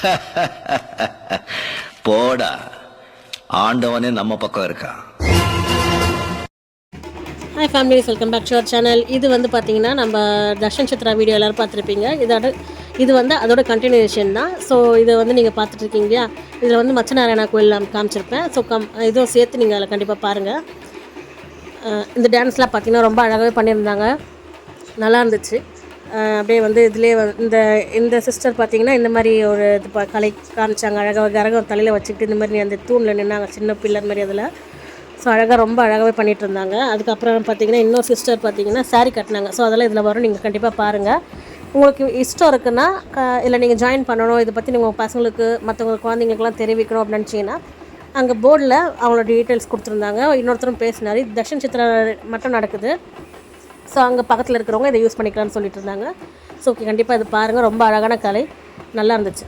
போடா. ஆண்டவனே நம்ம பக்கம் இருக்கான் hi families welcome back to our channel இது வந்து பார்த்தீங்கன்னா நம்ம தர்ஷன் சித்ரா வீடியோ எல்லோரும் பார்த்துருப்பீங்க. இதோட இது வந்து அதோட கண்டினியூஷன் தான். ஸோ இதை வந்து நீங்கள் பார்த்துட்ருக்கீங்க இல்லையா? இதில் வந்து மச்சநாராயணா கோயில் நான் காமிச்சிருப்பேன். ஸோ கம் இதுவும் சேர்த்து நீங்கள் அதில் கண்டிப்பாக பாருங்கள் இந்த டான்ஸ்லாம் பார்த்தீங்கன்னா ரொம்ப அழகாகவே பண்ணியிருந்தாங்க. நல்லா இருந்துச்சு. அப்படியே வந்து இதிலே இந்த இந்த சிஸ்டர் பார்த்தீங்கன்னா இந்த மாதிரி ஒரு இது ப- கலை காமிச்சாங்க. அழகாக கரகம் தலையில் வச்சுக்கிட்டு இந்த மாதிரி அந்த தூணில் நின்னாங்க. சின்ன பில்லர் மாதிரி அதில். ஸோ அழகாக ரொம்ப அழகாகவே பண்ணிகிட்டு இருந்தாங்க. அதுக்கப்புறம் பார்த்தீங்கன்னா இன்னொரு சிஸ்டர் பார்த்தீங்கன்னா saree கட்டினாங்க. ஸோ அதெல்லாம் இதில் வரும். நீங்கள் கண்டிப்பாக பாருங்கள் உங்களுக்கு இஷ்டம் இருக்குன்னா க இல்லை நீங்கள் ஜாயின் பண்ணணும். இதை பற்றி நீங்கள் உங்கள் பசங்களுக்கு மற்றவங்க குழந்தைங்களுக்குலாம் தெரிவிக்கணும் அப்படின்னு நினச்சிங்கன்னா அங்கே போர்டில் அவங்களோட டீட்டெயில்ஸ் கொடுத்துருந்தாங்க. இன்னொருத்தரும் பேசினார். தர்ஷன் சித்திர மட்டும் நடக்குது. ஸோ அங்கே பக்கத்தில் இருக்கிறவங்க இதை யூஸ் பண்ணிக்கலாம்னு சொல்லிட்டு இருந்தாங்க. ஸோ ஓகே கண்டிப்பாக இது பாருங்கள் ரொம்ப அழகான கலை. நல்லா இருந்துச்சு.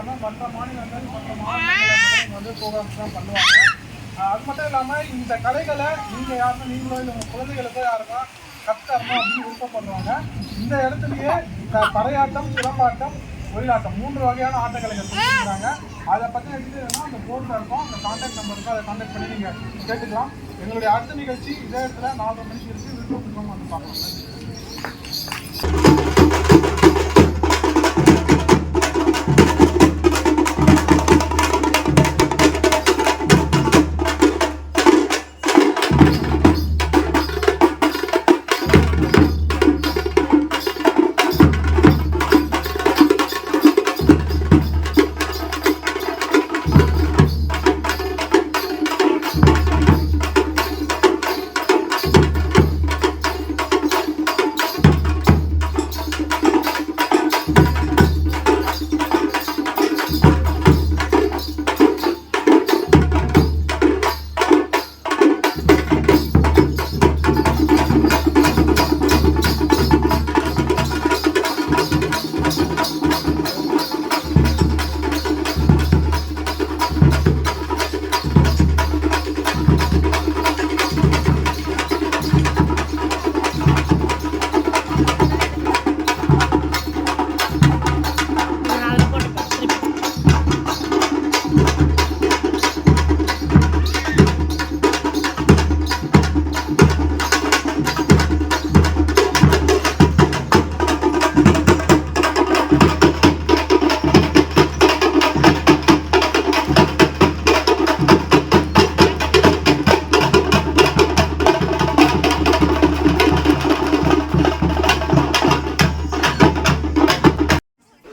இல்லாமல் மற்ற மாநிலங்கள் மற்ற மாநிலங்கள் வந்து ப்ரோக்ராம்ஸ்லாம் பண்ணுவாங்க. அது மட்டும் இல்லாமல் இந்த கலைகளை நீங்கள் யாருன்னா நீங்களோ இல்லை உங்கள் குழந்தைகளுக்கோ யாருக்கா கற்றுத்தரணும் அப்படின்னு பண்ணுவாங்க இந்த இடத்துலையே இந்த பறையாட்டம் சிலம்பாட்டம் ஒயிலாட்டம் மூன்று வகையான ஆட்டக்கலைகள் கொடுத்துருக்காங்க. அதை பற்றி எடுத்துன்னா அந்த போர்டில் இருக்கும். அந்த கான்டாக்ட் நம்பர் இருக்கும் அதை கான்டாக்ட் பண்ணி நீங்கள் கேட்டுக்கலாம். எங்களுடைய அடுத்த நிகழ்ச்சி இதே இடத்துல நாலு மணிக்கு இருக்குது விருப்பப்படுறவங்க வந்து பார்க்கலாம்.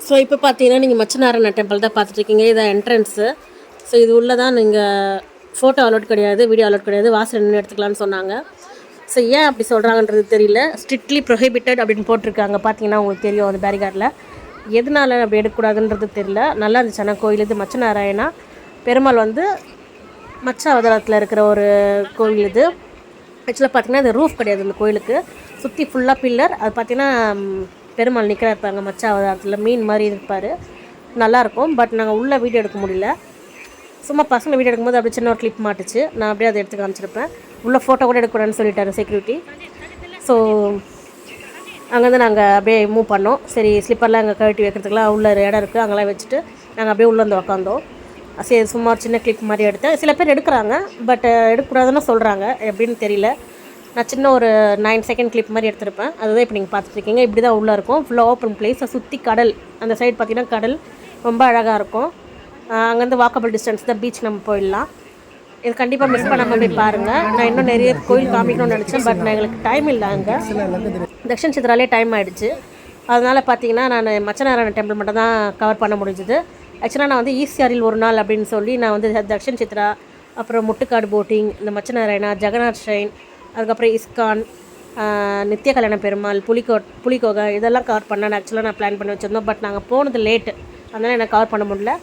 ஸோ இப்போ பார்த்தீங்கன்னா நீங்கள் மச்சநாராயண டெம்பிள் தான் பார்த்துட்ருக்கீங்க இதான் என்ட்ரன்ஸு ஸோ இது உள்ளே தான் நீங்கள் ஃபோட்டோ அலோட் கிடையாது வீடியோ அலோட் கிடையாது. வாசல் நின்று எடுத்துக்கலாம்னு சொன்னாங்க. ஸோ ஏன் அப்படி சொல்கிறாங்கன்றது தெரியல. ஸ்ட்ரிக்ட்லி ப்ரொஹிபிட்டட் அப்படின்னு போட்டிருக்காங்க. பார்த்தீங்கன்னா உங்களுக்கு தெரியும் அந்த பேரிகார்டில். எதனால அப்படி எடுக்கக்கூடாதுன்றது தெரியல. நல்லா இருந்துச்சு. ஆனால் கோயில் இது மச்சநாராயணா பெருமாள் வந்து மச்ச அவதாரத்தில் இருக்கிற ஒரு கோயில் இது. ஆக்சுவலாக பார்த்தீங்கன்னா இது ரூஃப் கிடையாது இந்த கோயிலுக்கு. சுற்றி ஃபுல்லாக பில்லர் அது பார்த்தீங்கன்னா பெருமாள் நிற்கிற இருப்பாங்க மச்ச அவதாரத்தில் மீன் மாதிரி இருப்பார். நல்லாயிருக்கும் பட் நாங்கள் உள்ளே வீடியோ எடுக்க முடியல. சும்மா பசங்களை வீடியோ எடுக்கும்போது அப்படியே சின்ன ஒரு கிளிப் மாட்டுச்சு. நான் அப்படியே அதை எடுத்து காமிச்சிருப்பேன். உள்ள ஃபோட்டோ கூட எடுக்கக்கூடாதுன்னு சொல்லிட்டாரு செக்யூரிட்டி ஸோ அங்கேருந்து நாங்கள் அப்படியே மூவ் பண்ணோம். சரி ஸ்லிப்பர்லாம் அங்கே கழட்டி வைக்கிறதுக்குலாம் உள்ள ஒரு இடம் இருக்குது அங்கெல்லாம் வச்சுட்டு நாங்கள் அப்படியே உள்ளே வந்து உக்காந்தோம். சரி சும்மா ஒரு சின்ன கிளிப் மாதிரி எடுத்தேன். சில பேர் எடுக்கிறாங்க பட் எடுக்கக்கூடாதுன்னு சொல்கிறாங்க எப்படின்னு தெரியல. நான் சின்ன ஒரு நைன் செகண்ட் கிளிப் மாதிரி எடுத்திருப்பேன். அதுதான் இப்போ நீங்கள் பார்த்துட்ருக்கீங்க. இப்படி தான் உள்ளே இருக்கும். ஃபுல்லாக ஓப்பன் பிளேஸை சுற்றி கடல். அந்த சைடு பார்த்தீங்கன்னா கடல். ரொம்ப அழகாக இருக்கும். அங்கேருந்து வாக்கபிள் டிஸ்டன்ஸ் தான் பீச் நம்ம போயிடலாம். இது கண்டிப்பாக மிஸ் பண்ணாமல் போய் பாருங்கள் நான் இன்னும் நிறைய கோயில் காமிக்கணும்னு நினச்சேன். பட் நான் எங்களுக்கு டைம் இல்லை அங்கே. தக்ஷன் சித்ராலே டைம் ஆகிடுச்சு அதனால் பார்த்தீங்கன்னா நான் மச்சநாராயண டெம்பிள் மட்டும் தான் கவர் பண்ண முடிஞ்சுது. ஆக்சுவலாக நான் வந்து ஈசிஆரில் ஒரு நாள் அப்படின்னு சொல்லி நான் வந்து தக்ஷன் சித்ரா அப்புறம் முட்டுக்காடு போட்டிங் இந்த மச்சநாராயணா ஜெகநாத் ஷ்ரைன் அதுக்கப்புறம் இஸ்கான் நித்திய கல்யாண பெருமாள் புலிகோ புலிகோகை இதெல்லாம் கவர் பண்ண ஆக்சுவலாக நான் பிளான் பண்ணி வச்சுருந்தோம். பட் நாங்கள் போனது லேட்டு அதனால் எனக்கு கவர் பண்ண முடியல.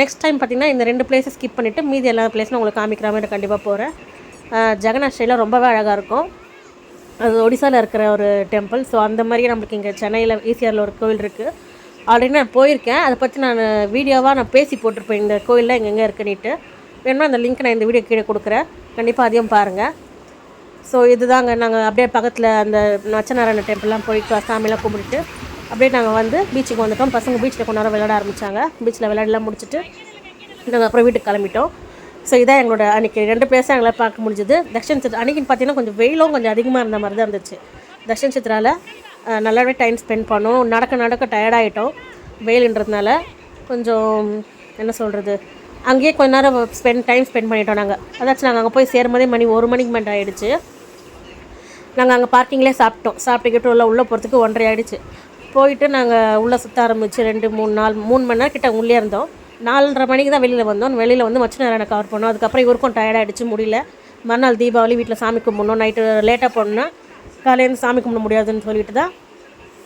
நெக்ஸ்ட் டைம் பார்த்தீங்கன்னா இந்த ரெண்டு பிளேஸை ஸ்கிப் பண்ணிவிட்டு மீதி எல்லா பிளேஸும் உங்களுக்கு காமிக்கிற மாதிரி கண்டிப்பாக போகிறேன் ஜெகநாத் ஷைலாம் ரொம்பவே அழகாக இருக்கும். அது ஒடிசாவில் இருக்கிற ஒரு டெம்பிள் ஸோ அந்த மாதிரியே நம்மளுக்கு இங்கே சென்னையில் ஈசிஆரில் ஒரு கோவில் இருக்குது ஆல்ரெடி நான் போயிருக்கேன். அதை பற்றி நான் வீடியோவாக நான் பேசி போட்டிருப்பேன். இந்த கோயிலில் எங்கெங்கே இருக்குன்னுட்டு. வேணுமா அந்த லிங்க் நான் இந்த வீடியோ கீழே கொடுக்குறேன். கண்டிப்பாக அதையும் பாருங்கள் ஸோ இதுதாங்க. நாங்கள் அப்படியே பக்கத்தில் அந்த நச்சநாராயண டெம்பிள்லாம் போயிட்டு க- சாமியெல்லாம் கும்பிட்டுட்டு அப்படியே நாங்கள் வந்து பீச்சுக்கு வந்துட்டோம். பசங்க பீச்சில் கொஞ்ச நேரம் விளையாட ஆரம்பித்தாங்க பீச்சில் விளையாடலாம் முடிச்சுட்டு நாங்கள் அப்புறம் வீட்டுக்கு கிளம்பிட்டோம். ஸோ இதான் எங்களோட அன்றைக்கி ரெண்டு பிளேஸும் எங்களால் பார்க்க முடிஞ்சுது. தக்ஷன் சித்ரா அன்றைக்கின்னு பார்த்தீங்கன்னா கொஞ்சம் வெயிலும் கொஞ்சம் அதிகமாக இருந்த மாதிரி தான் இருந்துச்சு தக்ஷன் சித்ராவில் நல்லாவே டைம் ஸ்பெண்ட் பண்ணோம். நடக்க நடக்க டயர்டாகிட்டோம் வெயிலுன்றதுனால கொஞ்சம் என்ன சொல்கிறது அங்கேயே கொஞ்ச நேரம் ஸ்பெண்ட் டைம் ஸ்பெண்ட் பண்ணிட்டோம் நாங்கள் அதாச்சும் நாங்கள் அங்கே போய் சேரும்போதே மணி ஒரு மணிக்கு மேலே ஆகிடுச்சு நாங்கள் அங்கே பார்க்கிங்லேயே சாப்பிட்டோம். சாப்பிட்டுக்கிட்டு உள்ள உள்ளே போகிறதுக்கு ஒன்றரை ஆகிடுச்சு போயிட்டு நாங்கள் உள்ளே சுற்ற ஆரம்பிச்சு ரெண்டு மூணு நாள் மூணு மணி நேரம் கிட்ட உள்ளே இருந்தோம். நாலரை மணிக்கு தான் வெளியில் வந்தோம். வெளியில் வந்து மச்ச நேரம் கவர் பண்ணோம். அதுக்கப்புறம் இவருக்கும் டயர்டாகிடுச்சு முடியல. மறுநாள் தீபாவளி வீட்டில் சாமி கும்பிடணும். நைட்டு லேட்டாக போனோம்னா காலையிலேருந்து சாமி கும்பிட முடியாதுன்னு சொல்லிட்டு தான்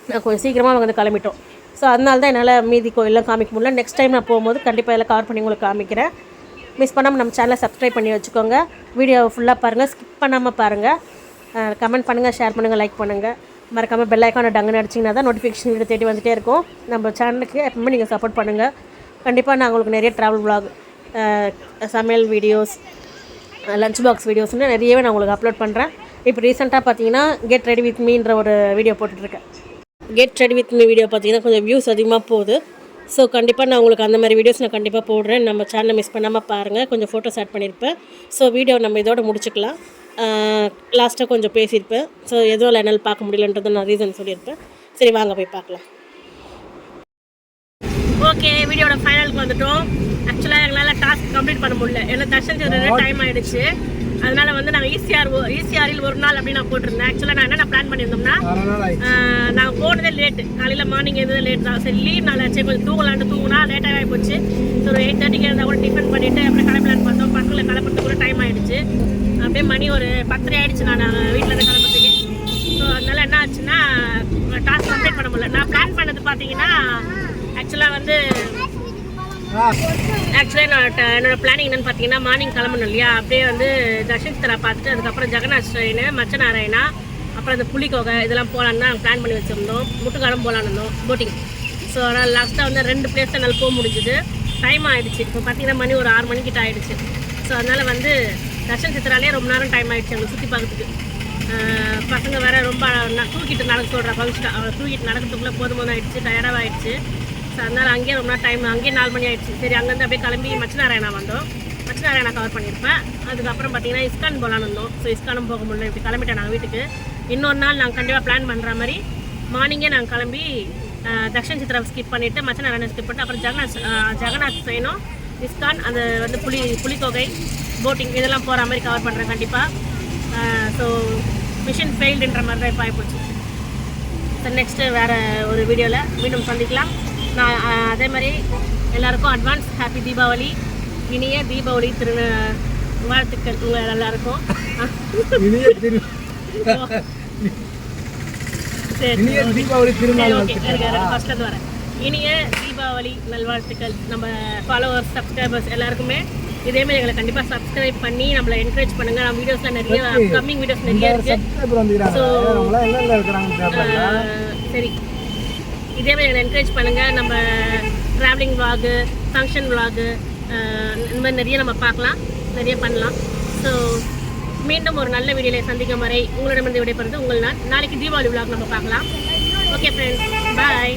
நான் கொஞ்சம் சீக்கிரமாக வந்து கிளம்பிட்டோம். ஸோ அதனால தான் என்னால் மீதி கோயிலெலாம் காமிக்க முடியல. நெக்ஸ்ட் டைம் நான் போகும்போது கண்டிப்பாக எல்லாம் கவர் பண்ணி உங்களுக்கு காமிக்கிறேன். மிஸ் பண்ணாமல் நம்ம சேனலை சப்ஸ்கிரைப் பண்ணி வச்சுக்கோங்க. வீடியோ ஃபுல்லாக பாருங்கள் ஸ்கிப் பண்ணாமல் பாருங்கள் கமெண்ட் பண்ணுங்கள் ஷேர் பண்ணுங்கள் லைக் பண்ணுங்கள் மறக்காமல் பெல் ஐக்கான டங்குன்னு அடிச்சிங்கன்னா தான் நோட்டிஃபிகேஷன் வீடியோ தேடி வந்துகிட்டே இருக்கும். நம்ம சேனலுக்கு எப்பவுமே நீங்கள் சப்போர்ட் பண்ணுங்கள் கண்டிப்பாக நான் உங்களுக்கு நிறைய ட்ராவல் vlog சமையல் வீடியோஸ் லஞ்ச் பாக்ஸ் வீடியோஸ்னு நிறையவே நான் உங்களுக்கு அப்லோட் பண்ணுறேன் இப்போ ரீசெண்டாக பார்த்தீங்கன்னா கெட் ரெடி வித் மீன்ற ஒரு வீடியோ போட்டுட்ருக்கேன் get ready with me video பார்த்தீங்கன்னா கொஞ்சம் வியூஸ் அதிகமாக போகுது. ஸோ கண்டிப்பாக நான் உங்களுக்கு அந்த மாதிரி வீடியோஸ் நான் கண்டிப்பாக போடுறேன். நம்ம சேனலை மிஸ் பண்ணாமல் பாருங்கள் கொஞ்சம் ஃபோட்டோஸ் ஆட் பண்ணியிருப்பேன் ஸோ வீடியோ நம்ம இதோட முடிச்சுக்கலாம். லாஸ்ட்டாக கொஞ்சம் பேசியிருப்பேன். ஸோ எதுவும் என்னால் பார்க்க முடியலன்றதை நான் ரீசன் சொல்லியிருப்பேன். சரி வாங்க போய் பார்க்கலாம். ஓகே வீடியோட ஃபைனலுக்கு வந்துட்டோம். ஆக்சுவலாக எங்களால் டாஸ்க் கம்ப்ளீட் பண்ண முடியல. ஏன்னா தர்ஷன் டைம் ஆகிடுச்சு அதனால வந்து நாங்கள் ஈசிஆர் ஈசிஆரில் ஒரு நாள் அப்படின்னு நான் போட்டிருந்தேன் ஆக்சுவலாக நான் என்ன பிளான் பண்ணியிருந்தோம்னா நாங்கள் போனதே லேட்டு காலையில் மார்னிங் எதுவும் லேட் தான். சரி லீவ் நாள் ஆச்சு கொஞ்சம் தூங்கலான்ட்டு தூங்கினா லேட்டாக ஆகி போச்சு. ஒரு எயிட் தேர்ட்டிக்கு இருந்தால் கூட டிஃபன் பண்ணிவிட்டு அப்புறம் கிளம்பலான்னு பார்த்தோம். பக்கத்தில் கிளம்புறதுக்கு கூட டைம் ஆயிடுச்சு. அப்படியே மணி ஒரு பத்தரை ஆயிடுச்சு நான் வீட்டில் இருந்து கிளம்புறதுக்கு ஸோ அதனால என்ன ஆச்சுன்னா டாஸ்க் கம்ப்ளீட் பண்ண முடியல. நான் பிளான் பண்ணது பார்த்தீங்கன்னா ஆக்சுவலாக வந்து ஆக்சுவலாக நான் என்னோட பிளானிங் என்னன்னு பார்த்தீங்கன்னா மார்னிங் கிளம்பணும் இல்லையா? அப்படியே வந்து தர்ஷன் பார்த்துட்டு அதுக்கப்புறம் ஜெகநாத் ட்ரெயின் மச்சநாராயணா அப்புறம் இந்த புலிக்கோகை இதெல்லாம் போகலான்னு தான் பிளான் பண்ணி வச்சுருந்தோம். முட்டுக்காலம் போகலான்னு இருந்தோம் போட்டிங் ஸோ அதனால் லாஸ்ட்டாக வந்து ரெண்டு பிளேஸ் என்னால் போக முடிஞ்சுது. டைம் ஆகிடுச்சு இப்போ பார்த்தீங்கன்னா மணி ஒரு ஆறு மணிக்கிட்ட ஆகிடுச்சு ஸோ அதனால் வந்து தர்ஷன் சித்திராலே ரொம்ப நேரம் டைம் ஆகிடுச்சு அங்கே சுற்றி பார்க்கறதுக்கு. பசங்க வேறு ரொம்ப ந- தூக்கிட்டு நடக்க சொல்கிறேன் ஃபங்க்ஷன் அவளை தூக்கிட்டு நடக்கிறதுக்குள்ளே போதும் ஆயிடுச்சு டயர்டாக ஆகிடுச்சு ஸோ அதனால் அங்கேயே ரொம்ப நேரம் டைம் அங்கேயே நாலு மணி ஆயிடுச்சு. சரி அங்கேருந்து அப்படியே கிளம்பி மச்சநாராயணா வந்தோம். மச்சநாராயணா கவர் பண்ணியிருப்பேன். அதுக்கப்புறம் பார்த்தீங்கன்னா இஸ்கான் போகலான்னு இருந்தோம். ஸோ இஸ்கானும் போக முடியல. இப்படி கிளம்பிட்டேன் நாங்கள் வீட்டுக்கு. இன்னொரு நாள் நாங்கள் கண்டிப்பாக பிளான் பண்ணுற மாதிரி மார்னிங்கே நாங்கள் கிளம்பி தக்ஷன் சித்ரா ஸ்கிப் பண்ணிவிட்டு மச்சநாராயணன் ஸ்கிப் பண்ணிட்டு அப்புறம் ஜெகநாத் ஜெகநாத் செய்யணும் இஸ்கான் அந்த வந்து புலி புலித்தொகை போட்டிங் இதெல்லாம் போகிற மாதிரி கவர் பண்ணுறேன் கண்டிப்பாக ஸோ மிஷின் ஃபெயில்டுன்ற மாதிரி தான் இப்போ ஆகிப்போச்சு ஸோ நெக்ஸ்ட்டு வேறு ஒரு வீடியோவில் மீண்டும் சந்திக்கலாம். நான் அதே மாதிரி எல்லாருக்கும் அட்வான்ஸ் ஹாப்பி தீபாவளி இனிய தீபாவளி திரு வாழ்த்துக்கள் உங்கள் எல்லாருக்கும். இனிய திரு இனிய தீபாவளி திருநாள் ஓகே ஃபஸ்ட்லேருந்து வரேன். இனிய தீபாவளி நல்வாழ்த்துக்கள். நம்ம ஃபாலோவர்ஸ் சப்ஸ்கிரைபர்ஸ் எல்லாருக்குமே. இதே மாதிரி எங்களை கண்டிப்பாக சப்ஸ்கிரைப் பண்ணி நம்மளை என்கரேஜ் பண்ணுங்க. நம்ம வீடியோஸ்ல நிறைய அப்கமிங் வீடியோஸ் நிறைய இருக்கு. ஆஹ் சரி. இதே மாதிரி எங்களை என்கரேஜ் பண்ணுங்கள் நம்ம ட்ராவலிங் vlog ஃபங்க்ஷன் vlog இந்த மாதிரி நிறைய நம்ம பார்க்கலாம். நிறைய பண்ணலாம். ஸோ மீண்டும் ஒரு நல்ல வீடியோவில் சந்திக்கும் வரை உங்களிடமிருந்து விடைபெறுது உங்கள் நான். நாளைக்கு தீபாவளி vlog நம்ம பார்க்கலாம். Okay friends bye